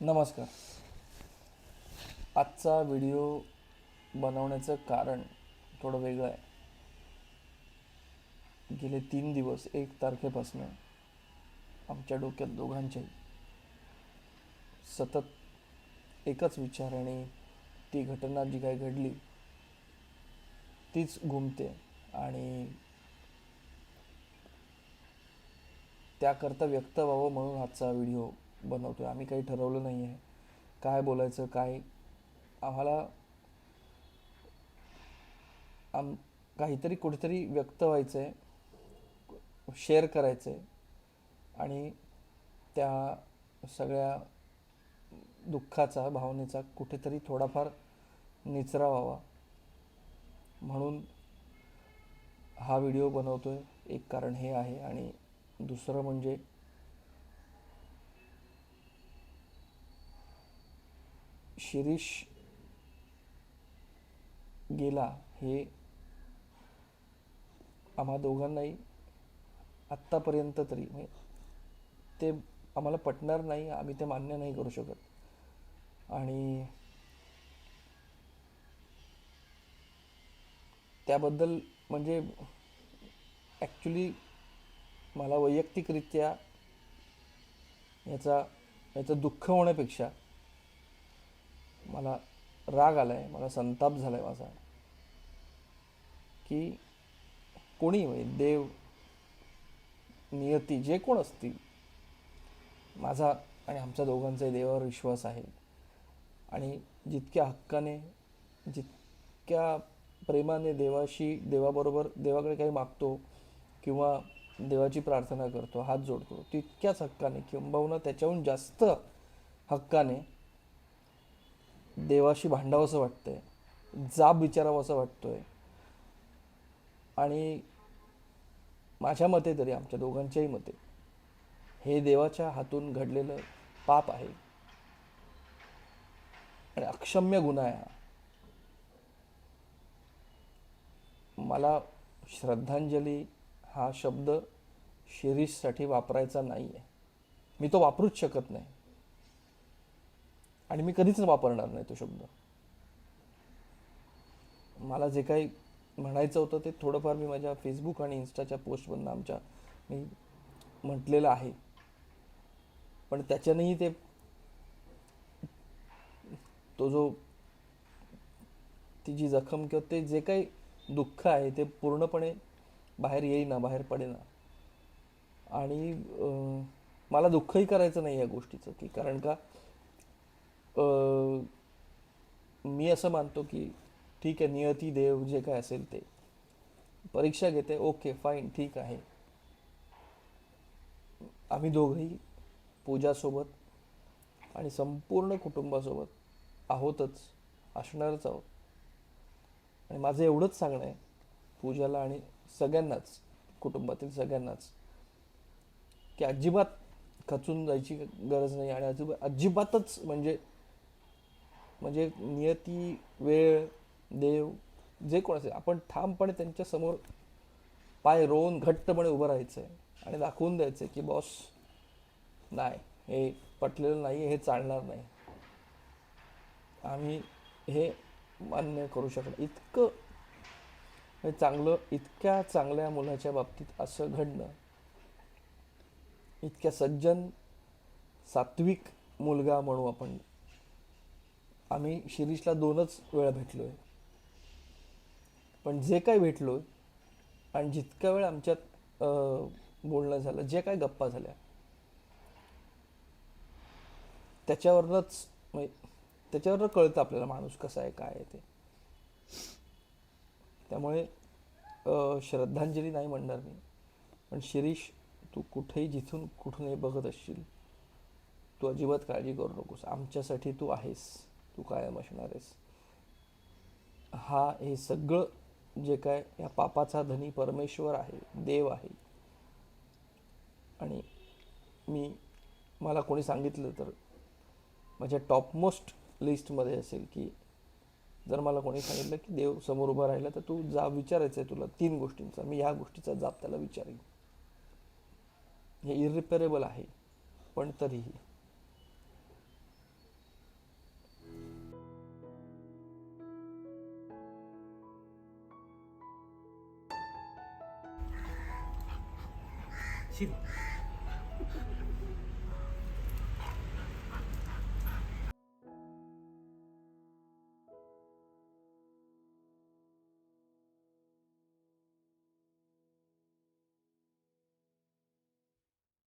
नमस्कार. आजचा व्हिडिओ बनवण्याचं कारण थोडं वेगळं आहे. गेले तीन दिवस एक तारखेपासून आमच्या डोक्यात दोघांच्याही सतत एकच विचार आणि ती घटना जी काय घडली तीच घुमते आणि त्याकरता व्यक्त व्हावं म्हणून आजचा व्हिडिओ बनवतो आहे आम्ही काही ठरवलं नाही आहे काय बोलायचं काय? आम्हाला आम काहीतरी कुठेतरी व्यक्त व्हायचं आहे शेअर करायचं आहे आणि त्या सगळ्या दुःखाचा भावनेचा कुठेतरी थोडाफार निचरा व्हावा. म्हणून हा व्हिडिओ बनवतो आहे एक कारण हे आहे. आणि दुसरं म्हणजे शिरीष गेला हे आम्हा दोघांनाही आत्तापर्यंत तरी म्हणजे ते आम्हाला पटणार नाही आम्ही ते मान्य नाही करू शकत. आणि त्याबद्दल म्हणजे ॲक्च्युली मला वैयक्तिकरित्या याचा याचं दुःख होण्यापेक्षा मला राग आला आहे मला संताप झाला आहे माझा. की कोणी म्हणजे देव नियती जे कोण असतील माझा आणि आमच्या दोघांचाही देवावर विश्वास आहे. आणि जितक्या हक्काने जितक्या प्रेमाने देवाशी देवाबरोबर देवाकडे काही मागतो किंवा देवाची प्रार्थना करतो हात जोडतो तितक्याच हक्काने किंबहुना त्याच्याहून जास्त हक्काने देवाशी भांडावंसं वाटतंय. जाब विचारावं असं वाटतोय. आणि माझ्या मते तरी आमच्या दोघांच्याही मते हे देवाच्या हातून घडलेलं पाप आहे. आणि अक्षम्य गुन्हा आहे हा. मला श्रद्धांजली हा शब्द शिरीषसाठी वापरायचा नाही आहे मी तो वापरूच शकत नाही. आणि मी कधीच वापरणार नाही तो शब्द. मला जे काही म्हणायचं होतं ते थोडंफार मी माझ्या फेसबुक आणि इन्स्टाच्या पोस्टमधनं आमच्या मी म्हटलेलं आहे. पण त्याच्यानेही ते तो जो ती जी जखम किंवा ते जे काही दुःख आहे ते पूर्णपणे बाहेर येईना बाहेर पडेना. आणि मला दुःखही करायचं नाही या गोष्टीचं की कारण का मी असं मानतो की ठीक आहे नियती देव जे काय असेल ते. परीक्षा घेते ओके फाईन ठीक आहे. आम्ही दोघंही पूजासोबत आणि संपूर्ण कुटुंबासोबत आहोतच असणारच आहोत. आणि माझं एवढंच सांगणं आहे पूजाला आणि सगळ्यांनाच कुटुंबातील सगळ्यांनाच की अजिबात खचून जायची गरज नाही आणि अजिबात अजिबातच म्हणजे म्हणजे नियती वेळ देव जे कोण असेल आपण ठामपणे त्यांच्यासमोर पाय रोवून घट्टपणे उभं राहायचं आहे आणि दाखवून द्यायचं आहे की बॉस नाही हे पटलेलं नाही हे चालणार नाही. आम्ही हे मान्य करू शकणार. इतकं हे चांगलं इतक्या चांगल्या मुलाच्या बाबतीत असं घडणं इतक्या सज्जन सात्विक मुलगा म्हणू आपण. आम्ही शिरीषला दोनच वेळा भेटलोय. पण जे काय भेटलोय आणि जितका वेळ आमच्यात बोलणं झालं जे काय गप्पा झाल्या त्याच्यावरच म्हणजे, त्याच्यावरनं कळतं आपल्याला माणूस कसा आहे काय आहे ते. त्यामुळे श्रद्धांजली नाही म्हणणार मी. पण शिरीष तू कुठेही जिथून कुठूनही बघत असशील तू अजिबात काळजी करू नकोस. आमच्यासाठी तू आहेस. तू कायम असणार आहेस. हा हे सगळं जे काय या पापाचा धनी परमेश्वर आहे देव आहे. आणि मी मला कोणी सांगितलं तर माझ्या टॉपमोस्ट लिस्टमध्ये असेल की जर मला कोणी सांगितलं की देव समोर उभा राहिला तर तू जाब विचारायचं आहे तुला तीन गोष्टींचा. मी ह्या गोष्टीचा जाब त्याला विचारेन. हे इरिपेरेबल आहे पण तरीही. 记住。